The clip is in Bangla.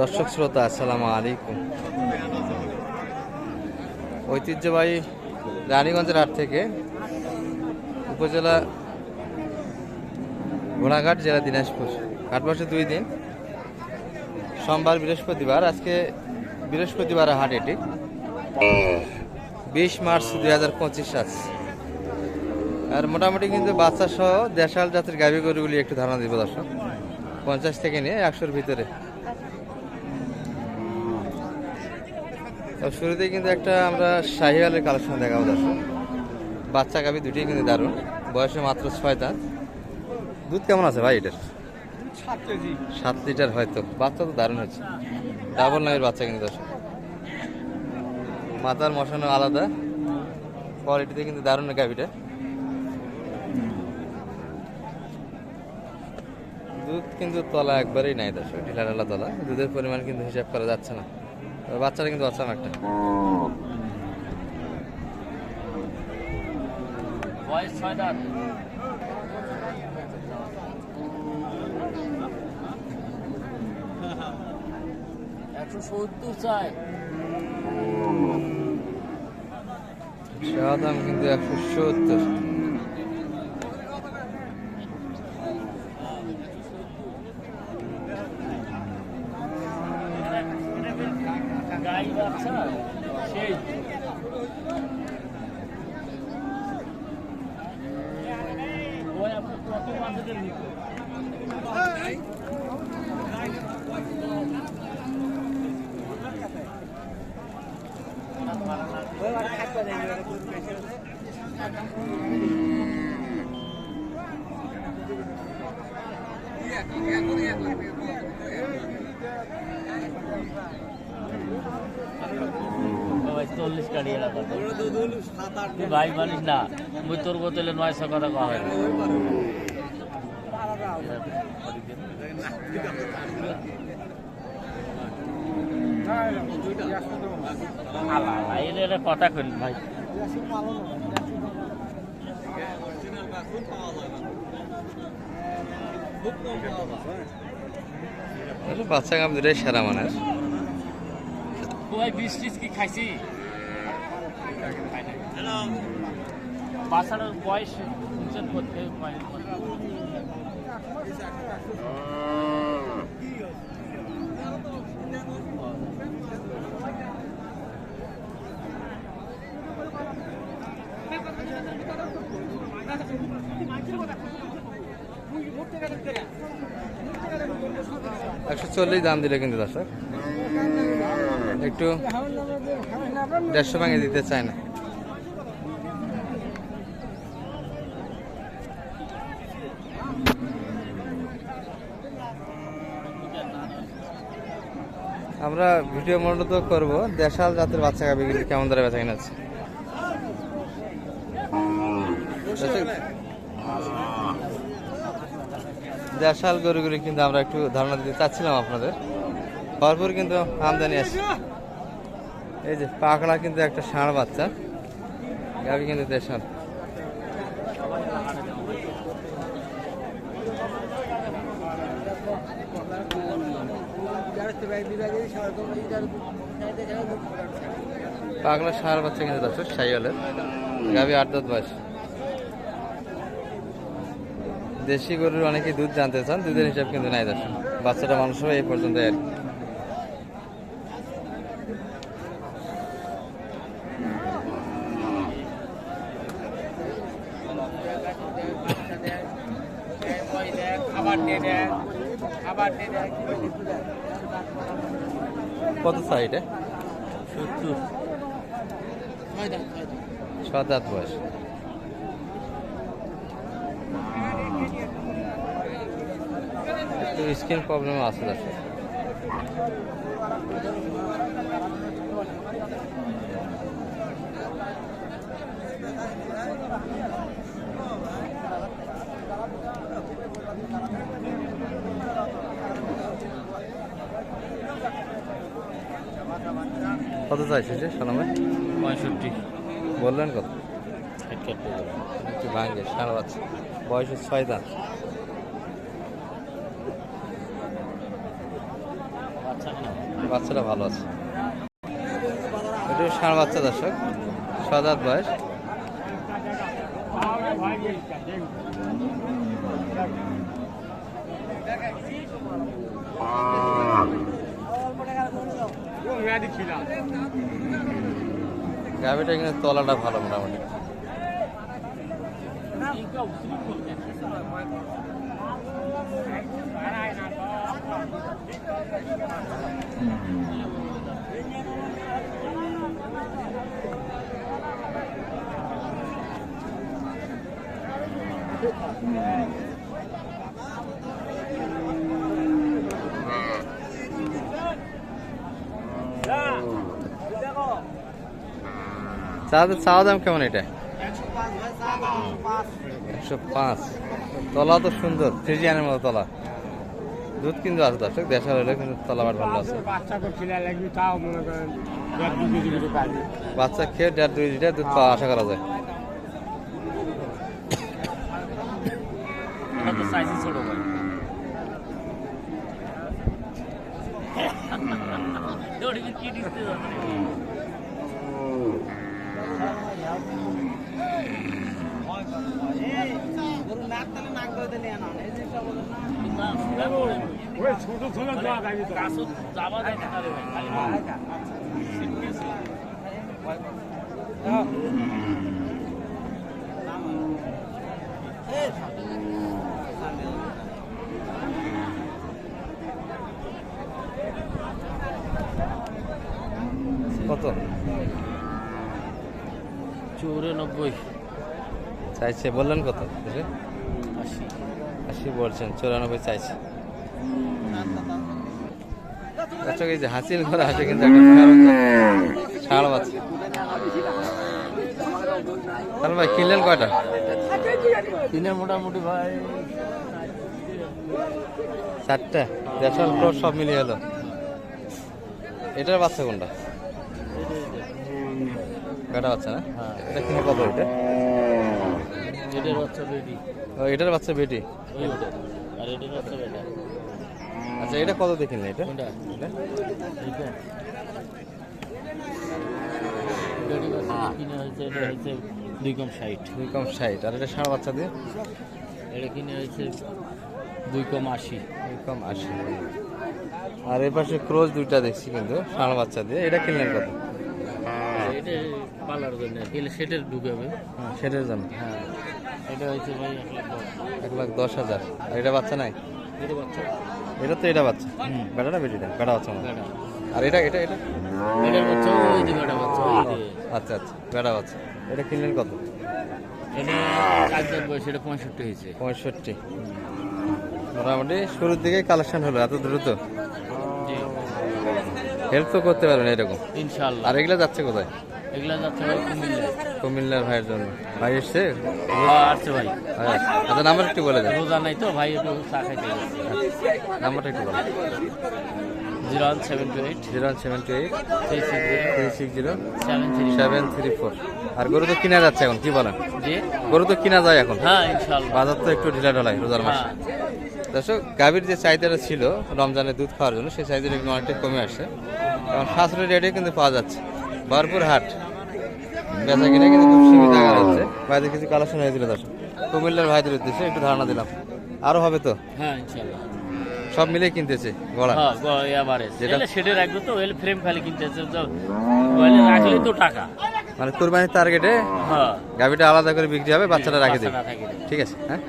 দর্শক শ্রোতা, আসসালামু আলাইকুম। ঐতিহ্যবাহী রানীগঞ্জের হাট থেকে উপজেলা ঘোড়াঘাট, জেলা দিনাজপুর। হাট দুই দিন। সোমবার বৃহস্পতিবার, আজকে বৃহস্পতিবার হাট এটি। বিশ মার্চ দুই হাজার পঁচিশ আজ। আর মোটামুটি কিন্তু বাচ্চা সহ দেশাল জাতের গাভী গরুগুলি একটু ধারণা দিব দর্শক। পঞ্চাশ থেকে নিয়ে একশোর ভিতরে। শুরুতেই কিন্তু একটা আমরা শাহিওয়ালের কালেকশন দেখাবো দর্শক। বাচ্চা গাভী দুটি কিন্তু দারুণ। বয়সে মাত্র ছয় দাঁত। দুধ কেমন আছে ভাই এটার? সাত লিটার হয়তো। বাচ্চা তো দারুণ হচ্ছে ডাবল নামের বাচ্চা কিন্তু দর্শক। মাথার মশানো আলাদা। কোয়ালিটিতে কিন্তু দারুণ গাভিটা। দুধ কিন্তু তলা একবারেই নাই দর্শক। ঢিলা ঢালা তলা। দুধের পরিমাণ কিন্তু হিসাব করা যাচ্ছে না। বাচ্চাটা কিন্তু বাচ্চা একটা। বয়স ছয় দাঁত। একশো সত্তর চাই। সেবা দাম কিন্তু একশো সত্তর। বাচ্চা সেই ওই আপনার কত বাচ্চাদের নিতে ভাই চল্লিশ কাটি এলাকা তুই ভাই মানিস না মুই তোর বোতলে নয়শো কথা কওয়া হয় কথা কইল ভাই। বাচ্চা গাম দুটাই সেরা বিশ টিস কি খাইছি? বাচ্চাটার বয়স উচ্চন করতে একশো চল্লিশ দাম দিলে কিন্তু দর্শক একটু দেড়শো ভাঙে দিতে চায় না। আমরা ভিডিও মূলত করব। দেশাল জাতের বাচ্চা গাবিগুলি কেমন ধরে বেচা কিনা আছে? দেশাল গরুগুলি কিন্তু আমরা একটু ধারণা দিতে চাচ্ছিলাম আপনাদের। ভরপুর কিন্তু আমদানি আছে। এই যে পাকড়া কিন্তু একটা ষাঁড় বাচ্চা। গাবি কিন্তু দেশাল। পাগলা ষাঁড় বাচ্চা কিন্তু দর্শক, সাইওয়ালের। গাবি আট দশ বয়স। দেশি গরুর অনেকে দুধ জানতে চান, দুধের হিসাব কিন্তু নাই দর্শক। বাচ্চাটা মানুষও এই পর্যন্ত আর কি। খাবার দিয়ে দেয় খাবার দিয়ে দেয় কত সাইডে সত্তর। সাত আট বয়স। একটু স্কিন প্রবলেম আছে দর্শক কত চাইছে যে সোনামে পঁয়ষট্টি। বললেন কত? একটা ভাঙ্গে সারা বাচ্চা। বয়স ছয় দাঁত। বাচ্চাটা ভালো আছে। এটা ষাঁড় বাচ্চা দর্শক সাত বয়স। গাভিটা কিন্তু তলাটা ভালো মোটামুটি। চাঁদের চাওয়া দাম কেমন এটা? একশো পাঁচ। তলা তো সুন্দর, ফ্রিজিয়ানের মতো তলা। দুধ কিন্তু আছে দর্শক, দেশাল হলে কিন্তু তলা বাট ভালো আছে। বাচ্চা খেয়ে দেড় দুই লিটার দুধ পাওয়া আশা করা যায়। কি কত? চৌরানব্বই। চাইছে বললেন কত? আশি। আশি বলছেন চুরানব্বই চাইছে। দর্শক এই যে হাসিল করে হাসে কিন্তু একটা ছাড় আছে তাহলে ভাই কিনলেন কয়টা? কিনে মোটামুটি ভাই চারটা। দেড়শো ক্রোশ সব মিলিয়ে হলো। এটার বাচ্চা কোনটা? কয়টা বাচ্চা না? হ্যাঁ। এটা কিনে কত? এটা এটার বাচ্চা বেটি এটার বাচ্চা বেটি আর এটার বাচ্চা বেটা আচ্ছা এটা কত কিনলে এটা? বাচ্চা কিনে হয়েছে এটা হয়েছে দুই কম ষাট। দুই কম ষাট। আর এটা ষাঁড় বাচ্চা দিয়ে? এটা কিনে হয়েছে দুই কম আশি। দুই কম আশি। আর এই পাশে ক্রোজ দুইটা দেখছি কিন্তু ষাঁড় বাচ্চা দিয়ে। এটা কিনলেন কত? এটা পালার জন্য। সেটার ঢুকাবে। হ্যাঁ, সেটার জন্য। হ্যাঁ। এটা হয়েছে ভাই এক লাখ দশ। হাজার। আর এটা বাচ্চা নাই? এটা বাচ্চা। এটা তো এটা বাচ্চা। হুম। বেটা না বেটিটা বেটা বাচ্চা আর এটা এটা এটা? এটার বাচ্চা ওই যে বেটা বাচ্চা আচ্ছা আচ্ছা বেটা বাচ্চা। এটা কিনলেন কত? এটা চার দাঁত বয়স এটা পঁয়ষট্টি হয়েছে। পঁয়ষট্টি। মোটামুটি শুরুর দিকে কালেকশন হলো এত দ্রুত? হেল্প তো করতে পারবেন এরকম। ইনশাল্লাহ আর এগুলা যাচ্ছে কোথায়? এগুলা যাচ্ছে ভাই কুমিল্লা কুমিল্লার ভাইয়ের জন্য। ভাই এসছে? হ্যাঁ আসছে ভাই। আচ্ছা নাম্বার একটু বলে দেন। রোজা নাই তো ভাই একটু চা খাইতে নাম্বারটা একটু বলেন। Zero one seven two eight. Zero one seven two eight. Three six zero. Three six zero. Seven three seven three four. আর গরু তো কিনা যাচ্ছে এখন কি বলেন? জি? গরু তো কিনা যায় এখন। হ্যাঁ বাজার তো একটু ঢিলা ঢালাই রোজার মাসে। হ্যাঁ। দর্শক গাভীর যে চাহিদাটা ছিল রমজানের দুধ খাওয়ার জন্য সেই চাহিদাটা কিন্তু অনেকটা কমে আসছে। কারণ সাশ্রয়ী রেটে কিন্তু পাওয়া যাচ্ছে। ভরপুর হাট। বেচা কিনে কিন্তু খুব সীমিত আকারে হচ্ছে ভাইদের কিছু কালেকশন হয়েছিল দর্শক। কুমিল্লার ভাইদের উদ্দেশ্যে একটু ধারণা দিলাম। আরও হবে তো? হ্যাঁ ইনশাল্লাহ। সব মিলে কিনতেছে গড়া হ্যাঁ যেটা- যেটা সেটে রাখবে তো ওইলে ফ্রেম খালি কিনতে আছে রাখলে তো টাকা। মানে কোরবানির টার্গেটে হ্যাঁ। গাভীটা আলাদা করে বিক্রি হবে বাচ্চাটা রাখে দেবে। ঠিক আছে হ্যাঁ?